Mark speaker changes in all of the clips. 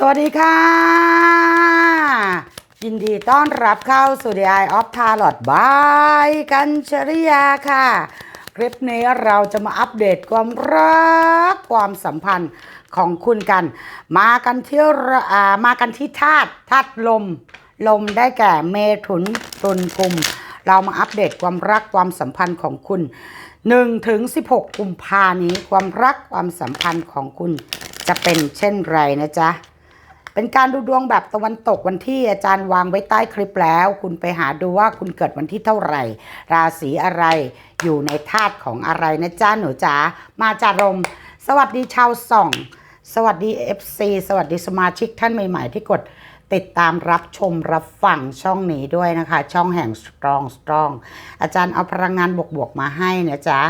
Speaker 1: สวัสดีค่ะ ยินดีต้อนรับเข้าสู่ The Eye of Tarot by กัญชริยาค่ะ คลิปนี้เราจะมาอัปเดตความรักความสัมพันธ์ของคุณกัน มากันที่ระอ่ามากันที่ธาตุธาตุลม ลมได้แก่เมถุนตุลกุม เรามาอัปเดตความรักความสัมพันธ์ของคุณ1ถึง16 กุมภานี้ความรักความสัมพันธ์ของคุณจะเป็นเช่นไรนะจ๊ะ เป็นการดูดวงแบบตะวันตกวันที่อาจารย์วางไว้ใต้คลิปแล้ว คุณไปหาดูว่าคุณเกิดวันที่เท่าไหร่ ราศีอะไรอยู่ในธาตุของอะไรนะจ๊ะหนูจ๋ามาจารม สวัสดีชาวส่อง สวัสดี FC สวัสดีสมาชิกท่านใหม่ ๆ ที่กดติดตามรับชมรับฟังช่องนี้ด้วยนะคะ ช่องแห่ง Strong Strong อาจารย์เอาพลังงานบวกๆมาให้นะจ๊ะ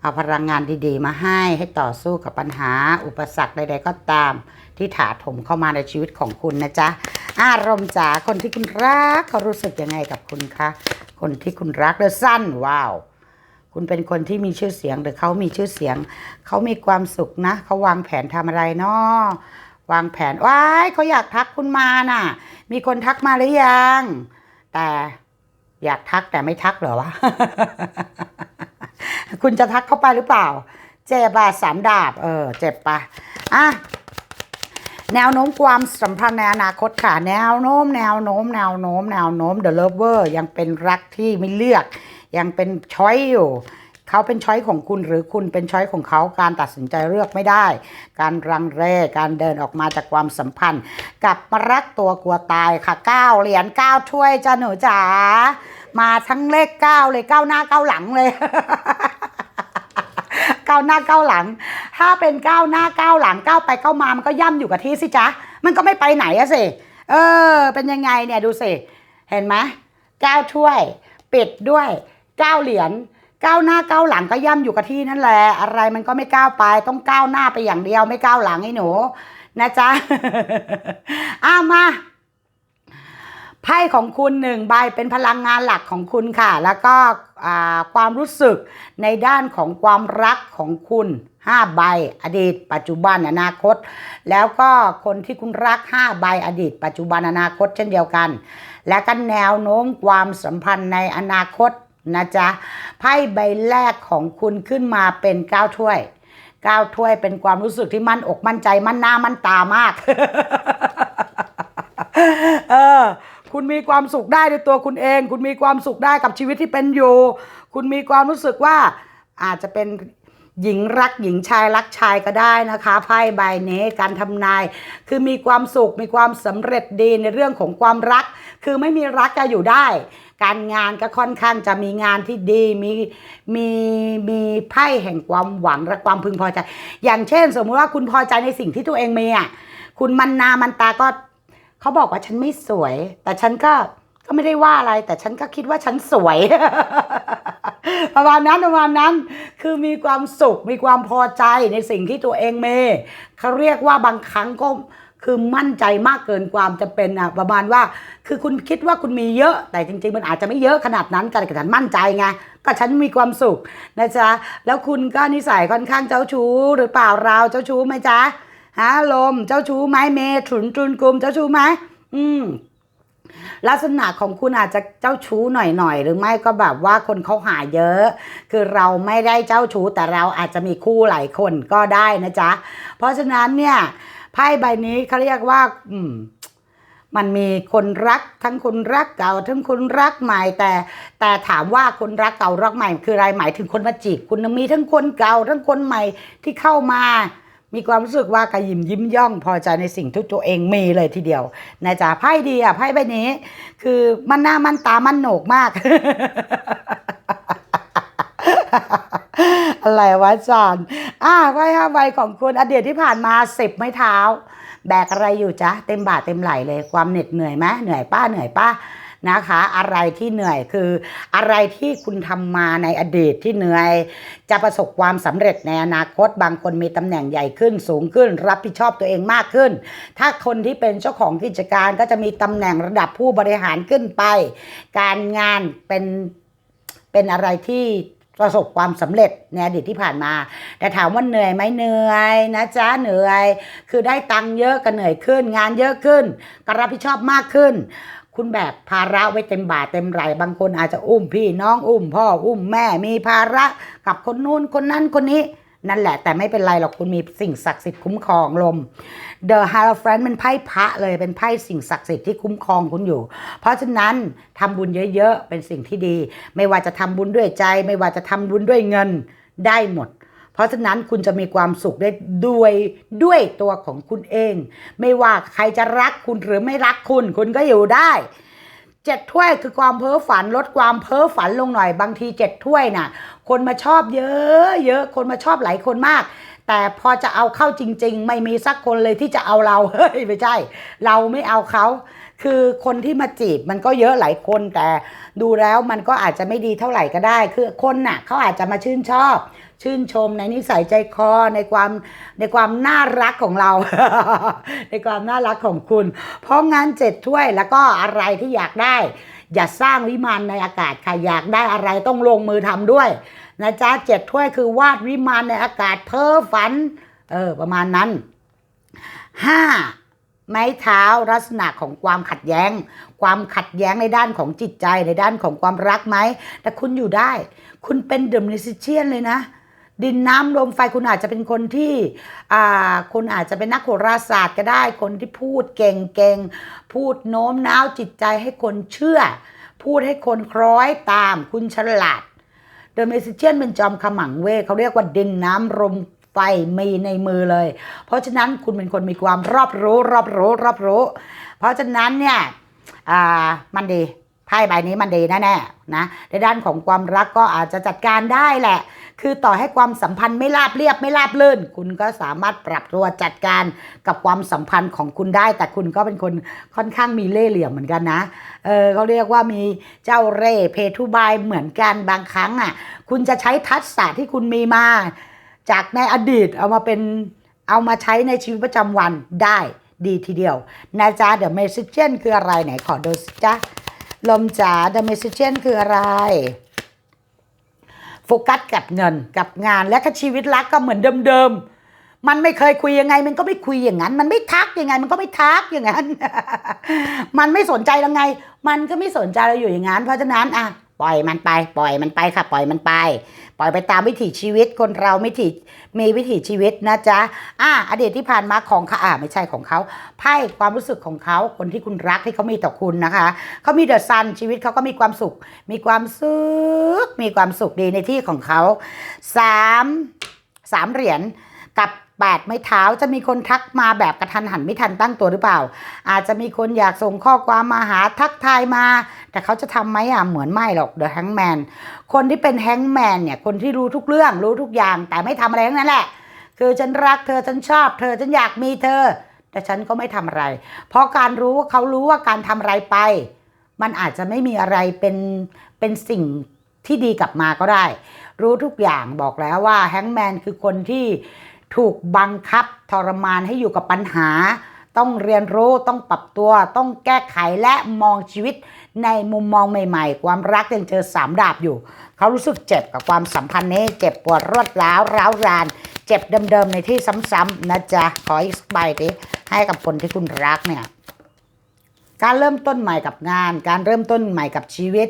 Speaker 1: เอาพลังงานดีๆ มาให้ให้ต่อสู้กับปัญหาอุปสรรคใดๆก็ตาม ที่ถาถมเข้ามาในชีวิตของคุณนะจ๊ะ อารมณ์จ๋าคนที่คุณรักเขารู้สึกยังไงกับคุณคะ คนที่คุณรักเดอสั้นว้าว คุณเป็นคนที่มีชื่อเสียงหรือเขามีชื่อเสียง เขามีความสุขนะเขาวางแผนทำอะไรเนาะวางแผนว้ายเขาอยากทักคุณมาน่ะ มีคนทักมาหรือยัง แต่อยากทักแต่ไม่ทักเหรอวะ คุณจะทักเข้าไปหรือเปล่า เจ็บอะสามดาบ เออ เจ็บปะอะ แนวโน้มความสัมพันธ์ในอนาคตค่ะ แนวโน้ม แนวโน้ม แนวโน้ม แนวโน้ม The Lover ยังเป็นรักที่ไม่เลือก ยังเป็นช้อยอยู่เขาเป็นช้อยของคุณหรือคุณเป็นช้อยของเขาการตัดสินใจเลือกไม่ได้ การรังเรการเดินออกมาจากความสัมพันธ์ กับมารักตัวกลัวตายค่ะเก้าเหรียญเก้าถ้วยจ้าหนูจ๋ามาทั้งเลขเก้าเลยเก้าหน้าเก้าหลังเลยก้าวหน้าก้าวหลัง ถ้าเป็นก้าวหน้าก้าวหลังก้าวไปก้าวมามันก็ย่ำอยู่กับที่สิจ๊ะมันก็ไม่ไปไหนอะสิเออ เป็นยังไงเนี่ยดูสิเห็นไหมก้าวถ้วย ปิดด้วยก้าวเหรียญก้าวหน้าก้าวหลังก็ย่ำอยู่กับที่นั่นแหละอะไรมันก็ไม่ก้าวไป ต้องก้าวหน้าไปอย่างเดียวไม่ก้าวหลังไอ้หนูนะจ๊ะอ้ามา ไพ่ของคุณหนึ่งใบเป็นพลังงานหลักของคุณค่ะ แล้วก็ความรู้สึกในด้านของความรักของคุณ5ใบอดีต ปัจจุบันอนาคต แล้วก็คนที่คุณรัก 5 ใบอดีต ปัจจุบันอนาคตเช่นเดียวกัน และก็แนวโน้มความสัมพันธ์ในอนาคตนะจ๊ะไพ่ใบแรกของคุณขึ้นมาเป็น9ถ้วย9ถ้วยเป็นความรู้สึกที่มั่นอกมั่นใจมั่นหน้ามั่นตามาก เออ คุณมีความสุขได้ในตัวคุณเอง คุณมีความสุขได้กับชีวิตที่เป็นอยู่ คุณมีความรู้สึกว่าอาจจะเป็นหญิงรักหญิงชายรักชายก็ได้นะคะไพ่ใบนี้การทำนาย คือมีความสุขมีความสำเร็จดีในเรื่องของความรัก คือไม่มีรักจะอยู่ได้ การงานก็ค่อนข้างจะมีงานที่ดีมีมีมีไพ่แห่งความหวังและความพึงพอใจ อย่างเช่น สมมุติว่าคุณพอใจในสิ่งที่ตัวเองมีอะคุณมันนามันตาก็ เขาบอกว่าฉันไม่สวย แต่ฉันก็ก็ไม่ได้ว่าอะไร แต่ฉันก็คิดว่าฉันสวย ประมาณนั้นประมาณนั้น คือมีความสุขมีความพอใจในสิ่งที่ตัวเองเมเขาเรียกว่าบางครั้งก็คือมั่นใจมากเกินความจะเป็นอะประมาณว่า คือคุณคิดว่าคุณมีเยอะ แต่จริง ๆ มันอาจจะไม่เยอะขนาดนั้นแต่ฉันมั่นใจไงก็ฉันมีความสุขนะจ๊ะแล้วคุณก็นิสัยค่อนข้างเจ้าชู้หรือเปล่าเราเจ้าชู้ไหมจ๊ะ ฮะลมเจ้าชู้ไหมเมถุนจุนกลุ่มเจ้าชู้ไหมอืมลักษณะของคุณอาจจะเจ้าชู้หน่อยๆ หรือไม่ก็แบบว่าคนเขาหาเยอะ คือเราไม่ได้เจ้าชู้แต่เราอาจจะมีคู่หลายคนก็ได้นะจ๊ะ เพราะฉะนั้นเนี่ยไพ่ใบนี้เขาเรียกว่า อืมมันมีคนรักทั้งคนรักเก่าทั้งคนรักใหม่แต่แต่ถามว่าคนรักเก่ารักใหม่ คืออะไรหมายถึงคนมาจีบคุณมีทั้งคนเก่าทั้งคนใหม่ที่เข้ามา มีความรู้สึกว่ากระยิมยิ้มย่องพอใจในสิ่งที่ตัวเองมีเลยทีเดียวนะจ๊ะไพ่ดีอะไพ่ใบนี้ คือมันหน้ามันตามันโหนกมาก อะไรวะจอนอ่าไพ่ห้าใบของคุณอดีตที่ผ่านมาสิบไม้เท้า แบกอะไรอยู่จ๊ะ เต็มบาทเต็มไหลเลยความเหน็ดเหนื่อยไหมเหนื่อยป้าเหนื่อยป้า นะคะ อะไรที่เหนื่อยคืออะไรที่คุณทำมาในอดีตที่เหนื่อย จะประสบความสำเร็จในอนาคตบางคนมีตำแหน่งใหญ่ขึ้นสูงขึ้น รับผิดชอบตัวเองมากขึ้น ถ้าคนที่เป็นเจ้าของกิจการก็จะมีตำแหน่งระดับผู้บริหารขึ้นไป การงานเป็นเป็นอะไรที่ประสบความสำเร็จในอดีตที่ผ่านมา แต่ถามว่าเหนื่อยไหมเหนื่อยนะจ๊ะเหนื่อย คือได้ตังค์เยอะก็เหนื่อยขึ้น งานเยอะขึ้นก็รับผิดชอบมากขึ้น คุณแบกภาระไว้เต็มบ่าเต็มไหลบางคนอาจจะอุ้มพี่น้องอุ้มพ่ออุ้มแม่มีภาระกับคนนู้นคนนั้นคนนี้นั่นแหละ แต่ไม่เป็นไรหรอกคุณมีสิ่งศักดิ์สิทธิ์คุ้มครองลม The h a r o p h a n t เป็นไพ่พระเลยเป็นไพ่สิ่งศักดิ์สิทธิ์ที่คุ้มครองคุณอยู่ เพราะฉะนั้นทำบุญเยอะๆ เป็นสิ่งที่ดี ไม่ว่าจะทำบุญด้วยใจ ไม่ว่าจะทำบุญด้วยเงินได้หมด เพราะฉะนั้นคุณจะมีความสุขได้ด้วยด้วยตัวของคุณเอง ไม่ว่าใครจะรักคุณหรือไม่รักคุณ คุณก็อยู่ได้เจ็ดถ้วยคือความเพ้อฝันลดความเพ้อฝันลงหน่อยบางทีเจ็ดถ้วยน่ะ คนมาชอบเยอะเยอะคนมาชอบหลายคนมาก แต่พอจะเอาเข้าจริง ๆ ไม่มีสักคนเลยที่จะเอาเราเฮ้ยไม่ใช่ เราไม่เอาเขา คือคนที่มาจีบมันก็เยอะหลายคนแต่ดูแล้วมันก็อาจจะไม่ดีเท่าไหร่ก็ได้ คือคนน่ะเขาอาจจะมาชื่นชอบ ชื่นชมในนิสัยใจคอในความในความน่ารักของเรา ในความน่ารักของคุณ เพราะงั้นเจ็ดถ้วยแล้วก็อะไรที่อยากได้ อย่าสร้างวิมานในอากาศค่ะอยากได้อะไรต้องลงมือทำด้วยนะจ๊ะเจ็ดถ้วยคือวาดวิมานในอากาศเพ้อฝันเออประมาณนั้นห้าไม้เท้าลักษณะของความขัดแย้ง ความขัดแย้งในด้านของจิตใจในด้านของความรักไหมแต่คุณอยู่ได้ คุณเป็นเดอะมิสิเชียนเลยนะ ดินน้ำลมไฟคุณอาจจะเป็นคนที่อ่าคนอาจจะเป็นนักโหราศาสตร์ก็ได้ คนที่พูดเก่งๆพูดโน้มน้าวจิตใจให้คนเชื่อ พูดให้คนคล้อยตามคุณฉลาดเดอะเมสิเชียนเป็นจอมขมังเวทเขาเรียกว่าดินน้ำลมไฟมีในมือเลย เพราะฉะนั้นคุณเป็นคนมีความรอบรู้รอบรู้รอบรู้ เพราะฉะนั้นเนี่ยอ่ามันดีไพ่ใบนี้มันดีแน่ๆนะในด้านของความรักก็อาจจะจัดการได้แหละ คือต่อให้ความสัมพันธ์ไม่ราบเรียบไม่ราบเรื่นคุณก็สามารถปรับตัวจัดการกับความสัมพันธ์ของคุณได้ แต่คุณก็เป็นคนค่อนข้างมีเล่ห์เหลี่ยมเหมือนกันนะเออเขาเรียกว่ามีเจ้าเร่เพทุบายเหมือนกันบางครั้งอะ คุณจะใช้ทักษะที่คุณมีมา จากในอดีตเอามาเป็นเอามาใช้ในชีวิตประจำวันได้ดีทีเดียวนะจ๊ะ The Magician คืออะไรไหนขอดูสิจ๊ะลมจ๋า The Magician คืออะไร โฟกัสกับเงินกับงานและก็ชีวิตรักก็เหมือนเดิมๆ มันไม่เคยคุยยังไง มันก็ไม่คุยอย่างนั้น มันไม่ทักยังไง มันก็ไม่ทักอย่างนั้น มันไม่สนใจยังไง มันก็ไม่สนใจเราอยู่อย่างนั้น เพราะฉะนั้นอะ ปล่อยมันไป ปล่อยมันไปค่ะ ปล่อยมันไป ปล่อยไปตามวิถีชีวิตคนเราไม่ถีมีวิถีชีวิตนะจ๊ะอะอดีตที่ผ่านมาของเขาอะไม่ใช่ของเขาไพ่ความรู้สึกของเขาคนที่คุณรักที่เขามีต่อคุณนะคะเขามีเดอะซันชีวิตเขาก็มีความสุข มีความสุขมีความสุขดีในที่ของเขาสามสามเหรียญกับ แปดไม้เท้าจะมีคนทักมาแบบกระทันหันไม่ทันตั้งตัวหรือเปล่า อาจจะมีคนอยากส่งข้อความมาหาทักทายมา แต่เขาจะทำไหมอะเหมือนไม่หรอกเดอะแฮงแมนคนที่เป็นแฮงแมนเนี่ยคนที่รู้ทุกเรื่องรู้ทุกอย่าง แต่ไม่ทำอะไรทั้งนั้นแหละ คือฉันรักเธอฉันชอบ เธอฉันอยากมีเธอ แต่ฉันก็ไม่ทำอะไร เพราะการรู้ว่าเขารู้ว่าการทำอะไรไป มันอาจจะไม่มีอะไรเป็นเป็นสิ่งที่ดีกลับมาก็ได้ รู้ทุกอย่างบอกแล้วว่าแฮงแมนคือคนที่ ถูกบังคับทรมานให้อยู่กับปัญหา ต้องเรียนรู้ต้องปรับตัว ต้องแก้ไขและมองชีวิตในมุมมองใหม่ๆ ความรักยังเจอสามดาบอยู่ เขารู้สึกเจ็บกับความสัมพันธ์นี้ เจ็บปวดรวดร้าวร้าวราน เจ็บเดิมๆในที่ซ้ำๆนะจ๊ะขออีกสักใบดิให้กับคนที่คุณรักเนี่ย การเริ่มต้นใหม่กับงาน การเริ่มต้นใหม่กับชีวิต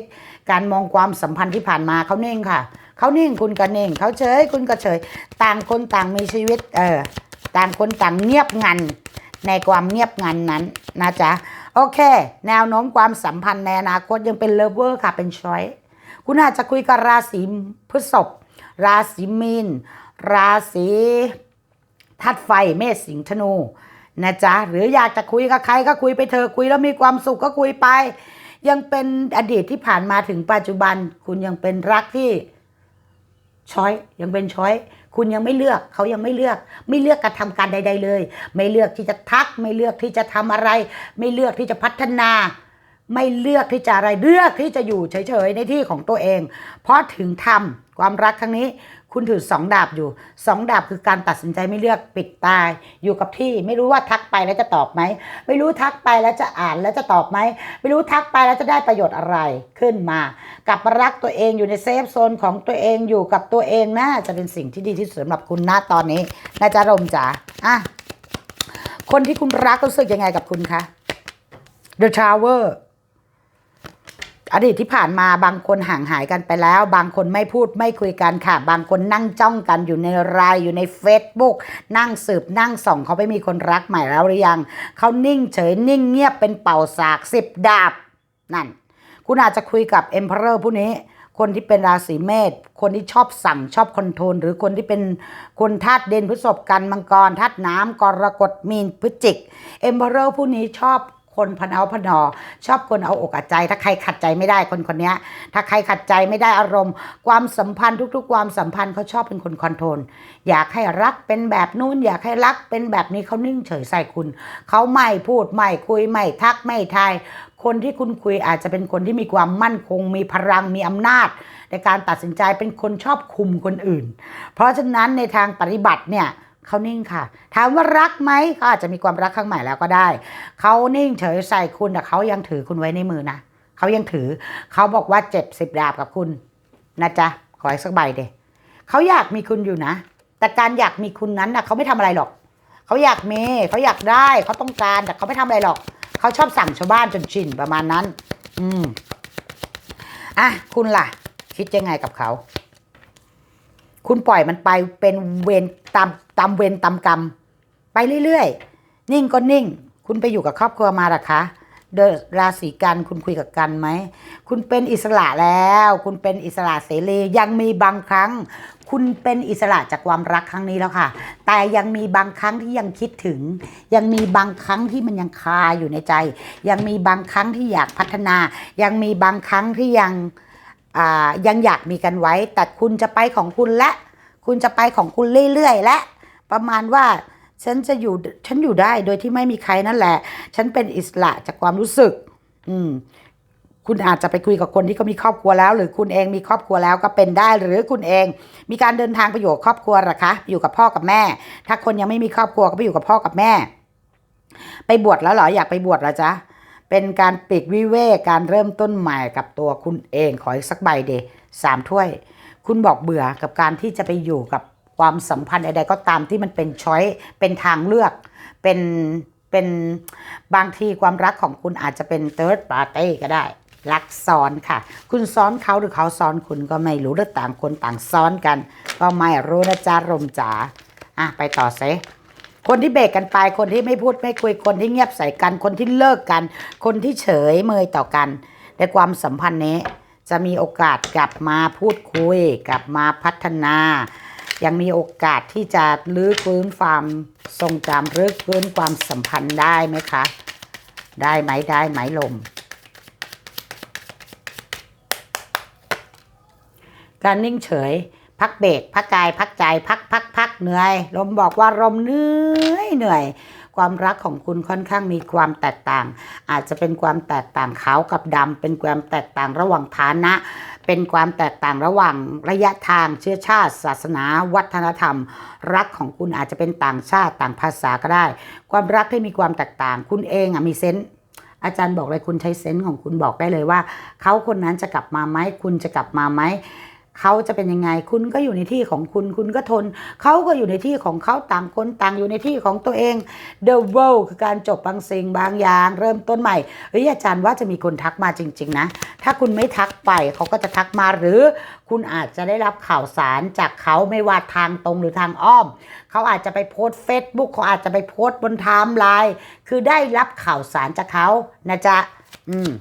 Speaker 1: การมองความสัมพันธ์ที่ผ่านมาเขาเน่งค่ะเขาเน่งคุณก็เน่งเขาเฉยคุณก็เฉย ต่างคนต่างมีชีวิตเออต่างคนต่างเงียบงันในความเงียบงันนั้นนะจ๊ะโอเค แนวโน้มความสัมพันธ์ในอนาคตยังเป็นเลเวอร์ค่ะเป็นช้อยคุณอาจจะคุยกับราศีพฤษภราศีมีนราศีธาตุไฟเมษสิงห์ธนู นะจ๊ะหรืออยากจะคุยกับใครก็คุยไปเถอคุยแล้วมีความสุขก็คุยไป ยังเป็นอดีตที่ผ่านมาถึงปัจจุบัน คุณยังเป็นรักที่ช้อยยังเป็นช้อยคุณยังไม่เลือกเขายังไม่เลือก ไม่เลือกการทำการใด ๆ เลย ไม่เลือกที่จะทัก ไม่เลือกที่จะทำอะไร ไม่เลือกที่จะพัฒนา ไม่เลือกที่จะอะไรเลือกที่จะอยู่เฉยๆในที่ของตัวเอง เพราะถึงทำความรักครั้งนี้ คุณถือสองดาบอยู่สองดาบคือการตัดสินใจไม่เลือกปิดตาย อยู่กับที่ไม่รู้ว่าทักไปแล้วจะตอบไหมไม่รู้ทักไปแล้วจะอ่านแล้วจะตอบไหมไม่รู้ทักไปแล้วจะได้ประโยชน์อะไรขึ้นมากลับมารักตัวเองอยู่ในเซฟโซนของตัวเองอยู่กับตัวเองน่าจะเป็นสิ่งที่ดีที่สุดสำหรับคุณนะตอนนี้นะจ๊ะรมจ๋าอะคนที่คุณรักรู้สึกยังไงกับคุณคะ The Tower อดีตที่ผ่านมาบางคนห่างหายกันไปแล้ว บางคนไม่พูดไม่คุยกันค่ะ บางคนนั่งจ้องกันอยู่ในไลน์อยู่ใน Facebook นั่งสืบนั่งส่องเขาไปมีคนรักใหม่แล้วหรือยัง เขานิ่งเฉยนิ่งเงียบเป็นเป่าสากสิบดาบ นั่น คุณอาจจะคุยกับ Emperor ผู้นี้ คนที่เป็นราศีเมษคนที่ชอบสั่งชอบคอนโทรลหรือคนที่เป็นคนธาตุเด่นพฤษภกันมังกรธาตุน้ำกรกฎมีนพฤจิก Emperor ผู้นี้ชอบ คนพนเอาพนอ ชอบคนเอาอกเอาใจ ถ้าใครขัดใจไม่ได้คนคนนี้ถ้าใครขัดใจไม่ได้อารมณ์ ความสัมพันธ์ทุก ๆ ความสัมพันธ์เขาชอบเป็นคนคอนโทรลอยากให้รักเป็นแบบนู้น อยากให้รักเป็นแบบนี้เขานิ่งเฉยใส่คุณเขาไม่พูดไม่คุยไม่ทักไม่ทายคนที่คุณคุยอาจจะเป็นคนที่มีความมั่นคง มีพลังมีอำนาจ ในการตัดสินใจเป็นคนชอบคุมคนอื่น เพราะฉะนั้นในทางปฏิบัติเนี่ย เขานิ่งค่ะ ถามว่ารักไหมเขาอาจจะมีความรักครั้งใหม่แล้วก็ได้ เขานิ่งเฉยใส่คุณแต่เขายังถือคุณไว้ในมือนะเขายังถือ เขาบอกว่าเจ็บสิบดาบกับคุณนะจ๊ะขออีกสักใบเดเขาอยากมีคุณอยู่นะ แต่การอยากมีคุณนั้นนะเขาไม่ทำอะไรหรอก เขาอยากมีเขาอยากได้เขาต้องการแต่เขาไม่ทำอะไรหรอก เขาชอบสั่งชาวบ้านจนชินประมาณนั้น อืมอะคุณล่ะ คิดยังไงกับเขา คุณปล่อยมันไปเป็นเวรตามตามเวรตามกรรม ไปเรื่อยๆ นิ่งก็นิ่ง คุณไปอยู่กับครอบครัวมาหรอคะเดอะราศีกันคุณคุยกับกันไหม คุณเป็นอิสระแล้ว คุณเป็นอิสระเสรียังมีบางครั้ง คุณเป็นอิสระจากความรักครั้งนี้แล้วค่ะ แต่ยังมีบางครั้งที่ยังคิดถึง ยังมีบางครั้งที่มันยังคาอยู่ในใจ ยังมีบางครั้งที่อยากพัฒนา ยังมีบางครั้งที่ยัง ยังอยากมีกันไว้ แต่คุณจะไปของคุณและ คุณจะไปของคุณเรื่อยๆและ ประมาณว่าฉันจะอยู่ฉันอยู่ได้โดยที่ไม่มีใครนั่นแหละ ฉันเป็นอิสระจากความรู้สึก อืมคุณอาจจะไปคุยกับคนที่เขามีครอบครัวแล้ว หรือคุณเองมีครอบครัวแล้วก็เป็นได้ หรือคุณเอง มีการเดินทางไปอยู่กับครอบครัวหรอคะ อยู่กับพ่อกับแม่ ถ้าคนยังไม่มีครอบครัวก็ไปอยู่กับพ่อกับแม่ ไปบวชแล้วเหรออยากไปบวชแล้วจ๊ะ เป็นการปีกวิเวกการเริ่มต้นใหม่กับตัวคุณเองขออีกสักใบเดสามถ้วย คุณบอกเบื่อกับการที่จะไปอยู่กับความสัมพันธ์ใดๆก็ตามที่มันเป็นช้อยเป็นทางเลือก เป็นเป็นบางทีความรักของคุณอาจจะเป็น third party ก็ได้ รักซ้อนค่ะ คุณซ้อนเขาหรือเขาซ้อนคุณก็ไม่รู้หรือต่างคนต่างซ้อนกัน ก็ไม่รู้นะจ๊ะรมจ๋าอะไปต่อเซ คนที่เบรกกันไป คนที่ไม่พูดไม่คุย คนที่เงียบใส่กัน คนที่เลิกกัน คนที่เฉยเมยต่อกัน ในความสัมพันธ์นี้ จะมีโอกาสกลับมาพูดคุย กลับมาพัฒนา ยังมีโอกาสที่จะลื้อฟื้นความทรงจำรื้อฟื้นความสัมพันธ์ได้ไหมคะ ได้ไหมได้ไหมลม การนิ่งเฉย พักเบรกพักกายพักใจพักพักพักเหนื่อย ลมบอกว่าลมเหนื่อยเหนื่อย ความรักของคุณค่อนข้างมีความแตกต่าง อาจจะเป็นความแตกต่างขาวกับดำเป็นความแตกต่างระหว่างฐานะ เป็นความแตกต่างระหว่างระยะทางเชื้อชาติ ศาสนา วัฒนธรรม รักของคุณอาจจะเป็นต่างชาติต่างภาษาก็ได้ ความรักที่มีความแตกต่าง คุณเองอะมีเซนส์อาจารย์บอกเลยคุณใช้เซนส์ของคุณบอกได้เลยว่า เขาคนนั้นจะกลับมาไหมคุณจะกลับมาไหม เขาจะเป็นยังไง คุณก็อยู่ในที่ของคุณ คุณก็ทน เขาก็อยู่ในที่ของเขาต่างคนต่างอยู่ในที่ของตัวเอง The world คือการจบบางสิ่งบางอย่าง เริ่มต้นใหม่ เฮ้ยอาจารย์ว่าจะมีคนทักมาจริง ๆ นะ ถ้าคุณไม่ทักไปเขาก็จะทักมาหรือ คุณอาจจะได้รับข่าวสารจากเขาไม่ว่าทางตรงหรือทางอ้อม เขาอาจจะไปโพสเฟซบุ๊กเขาอาจจะไปโพสบนไทม์ไลน์ คือได้รับข่าวสารจากเขานะจ๊ะ อืม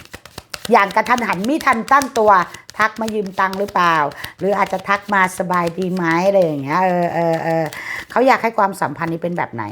Speaker 1: อย่างกระทันหันมิทันตั้งตัว ทักมายืมตังค์หรือเปล่า หรืออาจจะทักมาสบายดีไหมอะไรอย่างเงี้ยเออเออเออเขาอยากให้ความสัมพันธ์นี้เป็นแบบไหน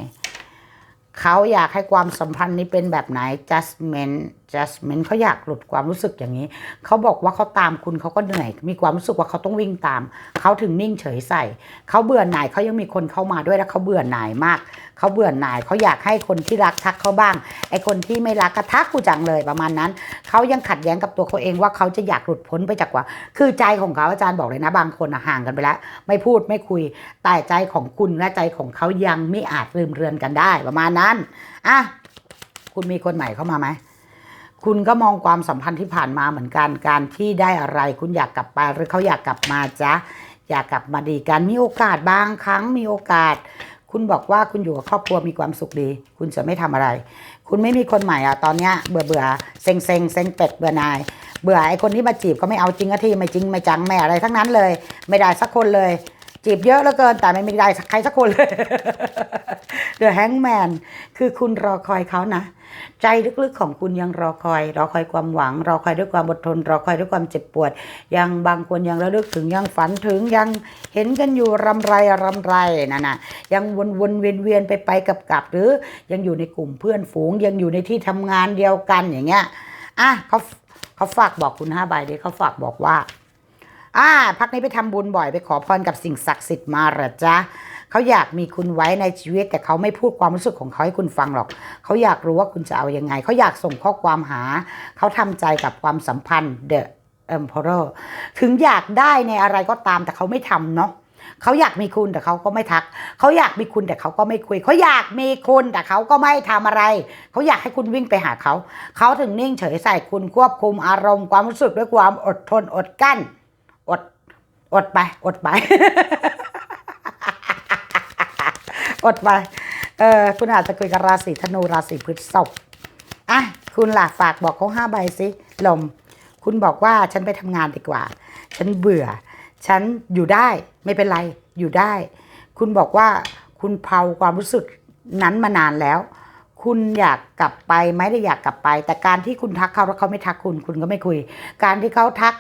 Speaker 1: เขาอยากให้ความสัมพันธ์นี้เป็นแบบไหน justment justment เขาอยากหลุดความรู้สึกอย่างนี้ เขาบอกว่าเขาตามคุณเขาก็เหนื่อย มีความรู้สึกว่าเขาต้องวิ่งตาม เขาถึงนิ่งเฉยใส่ เขาเบื่อหน่ายเขายังมีคนเข้ามาด้วยแล้วเขาเบื่อหน่ายมาก เขาเบื่อหน่ายเขาอยากให้คนที่รักทักเขาบ้าง ไอคนที่ไม่รักก็ทักกูจังเลยประมาณนั้น เขายังขัดแย้งกับตัวเขาเองว่าเขาจะอยากหลุดพ้นไปจากว่า คือใจของเขาอาจารย์บอกเลยนะบางคนห่างกันไปแล้ว ไม่พูดไม่คุย แต่ใจของคุณและใจของเขายังไม่อาจลืมเรือนกันได้ประมาณนั้น อะ คุณมีคนใหม่เข้ามาไหม คุณก็มองความสัมพันธ์ที่ผ่านมาเหมือนกันการที่ได้อะไร คุณอยากกลับไปหรือเขาอยากกลับมาจ๊ะอยากกลับมาดีกันมีโอกาสบางครั้งมีโอกาส คุณบอกว่าคุณอยู่กับครอบครัวมีความสุขดี คุณจะไม่ทำอะไร คุณไม่มีคนใหม่อะตอนเนี้ยเบื่อเบื่อเซ็งเซ็งเซ็งเป็ดเบื่อนาย เบื่อไอ้คนที่มาจีบก็ไม่เอาจริงอะที่ไม่จริงไม่จังไม่อะไรทั้งนั้นเลย ไม่ได้สักคนเลย จีบเยอะเหลือเกิน แต่ไม่มีได้ใครสักคนเลยเดอะแฮงแมนคือคุณรอคอยเขานะ ใจลึกๆของคุณยังรอคอย รอคอยความหวัง รอคอยด้วยความอดทน รอคอยด้วยความเจ็บปวด ยังบางคนยังระลึกถึงยังฝันถึงยังเห็นกันอยู่รำไรรำไรนั่นนะยังวนวนเวียนเวียนไปไปกับกับหรือยังอยู่ในกลุ่มเพื่อนฝูง ยังอยู่ในที่ทำงานเดียวกันอย่างเงี้ยอะเขาเขาฝากบอกคุณห้าใบเดีเขาฝากบอกว่า อ่าพักนี้ไปทำบุญบ่อยไปขอพรกับสิ่งศักดิ์สิทธิ์มาหรอจ๊ะเขาอยากมีคุณไว้ในชีวิต แต่เขาไม่พูดความรู้สึกของเขาให้คุณฟังหรอก เขาอยากรู้ว่าคุณจะเอายังไง เขาอยากส่งข้อความหา เขาทำใจกับความสัมพันธ์ The Emperor ถึงอยากได้ในอะไรก็ตามแต่เขาไม่ทำเนาะเขาอยากมีคุณแต่เขาก็ไม่ทัก เขาอยากมีคุณแต่เขาก็ไม่คุย เขาอยากมีคุณแต่เขาก็ไม่ทำอะไร เขาอยากให้คุณวิ่งไปหาเขา เขาถึงนิ่งเฉยใส่คุณควบคุมอารมณ์ความรู้สึกด้วยความอดทนอดกั้น อด อดไป อดไป อดไป เออคุณอาจจะคุยกับราศีธนูราศีพฤษภอะคุณหล่ะฝากบอกเขาห้าใบสิลม คุณบอกว่าฉันไปทำงานดีกว่า ฉันเบื่อ ฉันอยู่ได้ไม่เป็นไรอยู่ได้ คุณบอกว่าคุณเผาความรู้สึกนั้นมานานแล้ว คุณอยากกลับไปไม่ได้อยากกลับไป แต่การที่คุณทักเขาแล้วเขาไม่ทักคุณ คุณก็ไม่คุย การที่เขาทัก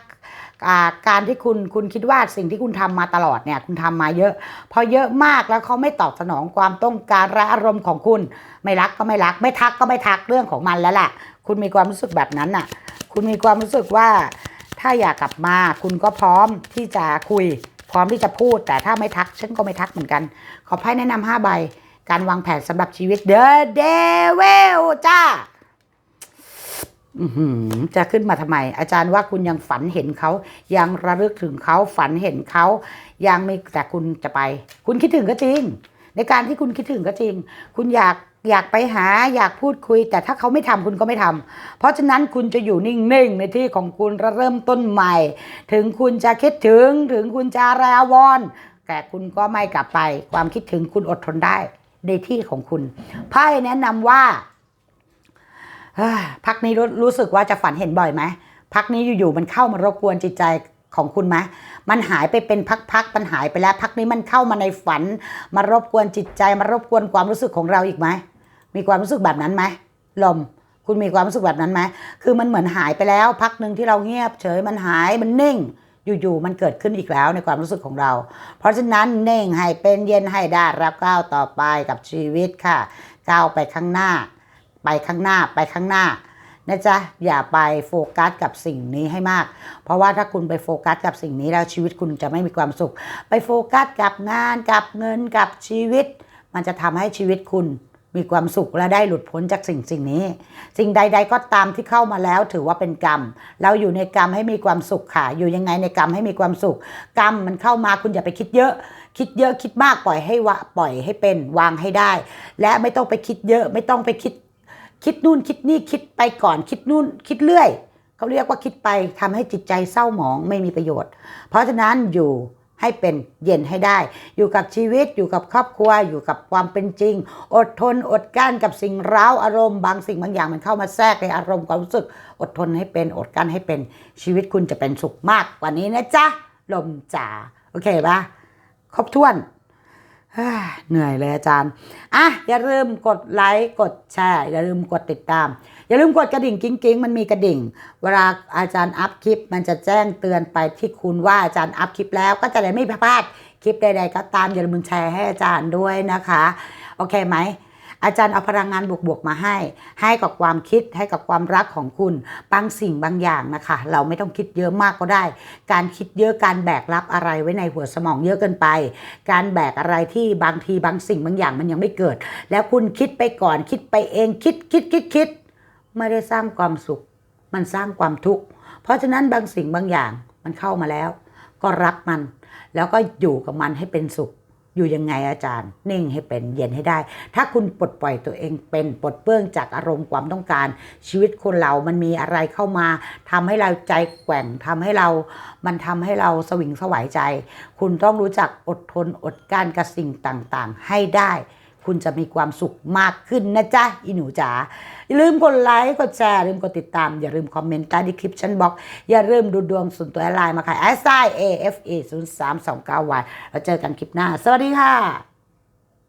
Speaker 1: การที่คุณคุณคิดว่าสิ่งที่คุณทำมาตลอดเนี่ยคุณทำมาเยอะ พอเยอะมากแล้วเขาไม่ตอบสนองความต้องการและอารมณ์ของคุณ ไม่รักก็ไม่รัก ไม่ทักก็ไม่ทักเรื่องของมันแล้วล่ะ คุณมีความรู้สึกแบบนั้นน่ะ คุณมีความรู้สึกว่าถ้าอยากกลับมาคุณก็พร้อมที่จะคุย พร้อมที่จะพูด แต่ถ้าไม่ทักฉันก็ไม่ทักเหมือนกัน ขอไพ่แนะนำห้าใบ การวางแผนสำหรับชีวิต The Devil จ้า จะขึ้นมาทำไม อาจารย์ว่าคุณยังฝันเห็นเขา ยังระลึกถึงเขาฝันเห็นเขา ยังไม่แต่คุณจะไป คุณคิดถึงก็จริง ในการที่คุณคิดถึงก็จริง คุณอยากอยากไปหาอยากพูดคุย แต่ถ้าเขาไม่ทำคุณก็ไม่ทำเพราะฉะนั้นคุณจะอยู่นิ่งๆในที่ของคุณเริ่มต้นใหม่ ถึงคุณจะคิดถึงถึงคุณจะแรวอนแต่คุณก็ไม่กลับไป ความคิดถึงคุณอดทนได้ ในที่ของคุณไพ่แนะนำว่า พักนี้รู้รู้สึกว่าจะฝันเห็นบ่อยไหมพักนี้อยู่ๆมันเข้ามารบกวนจิตใจของคุณไหมมันหายไปเป็นพักๆมันหายไปแล้ว พักนี้มันเข้ามาในฝัน มารบกวนจิตใจ มารบกวนความรู้สึกของเราอีกไหมมีความรู้สึกแบบนั้นไหมลม คุณมีความรู้สึกแบบนั้นไหมคือมันเหมือนหายไปแล้ว พักหนึ่งที่เราเงียบเฉยมันหายมันนิ่งอยู่ๆมันเกิดขึ้นอีกแล้วในความรู้สึกของเรา เพราะฉะนั้นเน่งให้เป็นเย็นให้ได้แล้วก้าวต่อไปกับชีวิตค่ะ ก้าวไปข้างหน้า ไปข้างหน้าไปข้างหน้านะจ๊ะอย่าไปโฟกัสกับสิ่งนี้ให้มาก เพราะว่าถ้าคุณไปโฟกัสกับสิ่งนี้แล้วชีวิตคุณจะไม่มีความสุข ไปโฟกัสกับงานกับเงินกับชีวิต มันจะทำให้ชีวิตคุณมีความสุขและได้หลุดพ้นจากสิ่งสิ่งนี้ สิ่งใด ๆ ก็ตามที่เข้ามาแล้วถือว่าเป็นกรรม เราอยู่ในกรรมให้มีความสุขค่ะ อยู่ยังไงในกรรมให้มีความสุข กรรมมันเข้ามาคุณอย่าไปคิดเยอะ คิดเยอะคิดมากปล่อยให้วะปล่อยให้เป็นวางให้ได้ และไม่ต้องไปคิดเยอะ ไม่ต้องไปคิด คิดนู่นคิดนี่คิดไปก่อนคิดนู่นคิดเรื่อยเขาเรียกว่าคิดไปทำให้จิตใจเศร้าหมองไม่มีประโยชน์ เพราะฉะนั้นอยู่ให้เป็นเย็นให้ได้ อยู่กับชีวิตอยู่กับครอบครัว อยู่กับความเป็นจริง อดทนอดกั้นกับสิ่งร้าวอารมณ์บางสิ่งบางอย่างมันเข้ามาแทรกในอารมณ์ความรู้สึก อดทนให้เป็นอดกั้นให้เป็นชีวิตคุณจะเป็นสุขมากกว่านี้นะจ๊ะลมจ๋าโอเคปะครบถ้วน เหนื่อยเลยอาจารย์ อะ อย่าลืมกดไลค์กดแชร์อย่าลืมกดติดตาม อย่าลืมกดกระดิ่งกิ้งกิ้งๆมันมีกระดิ่ง เวลาอาจารย์อัพคลิป มันจะแจ้งเตือนไปที่คุณว่าอาจารย์อัพคลิปแล้วก็จะได้ไม่พลาดคลิปใดๆก็ตามอย่าลืมแชร์ให้อาจารย์ด้วยนะคะ โอเคไหม อาจารย์เอาพลังงานบวกๆมาให้ ให้กับความคิดให้กับความรักของคุณบางสิ่งบางอย่างนะคะ เราไม่ต้องคิดเยอะมากก็ได้ การคิดเยอะการแบกรับอะไรไว้ในหัวสมองเยอะเกินไป การแบกอะไรที่บางทีบางสิ่งบางอย่างมันยังไม่เกิด แล้วคุณคิดไปก่อนคิดไปเองคิดคิดคิดคิดไม่ได้สร้างความสุข มันสร้างความทุกข์เพราะฉะนั้นบางสิ่งบางอย่างมันเข้ามาแล้ว ก็รับมัน แล้วก็อยู่กับมันให้เป็นสุข อยู่ยังไงอาจารย์ นิ่งให้เป็นเย็นให้ได้ ถ้าคุณปลดปล่อยตัวเองเป็นปลดเปลื้องจากอารมณ์ความต้องการ ชีวิตคนเรามันมีอะไรเข้ามาทำให้เราใจแกว่งทำให้เรา มันทำให้เราสวิงสวายใจ คุณต้องรู้จักอดทนอดกลั้นกับสิ่งต่างๆ ให้ได้ คุณจะมีความสุขมากขึ้นนะจ๊ะอีหนูจ๋าอย่าลืมกดไลค์กดแชร์อย่าลืมกดติดตาม อย่าลืมคอมเมนต์ใต้ดีคลิปฉันบอก อย่าลืมดูดวงส่วนตัวไลน์มาค่ะ s i a f A 0 3 2 9 y แล้วเจอกันคลิปหน้า สวัสดีค่ะ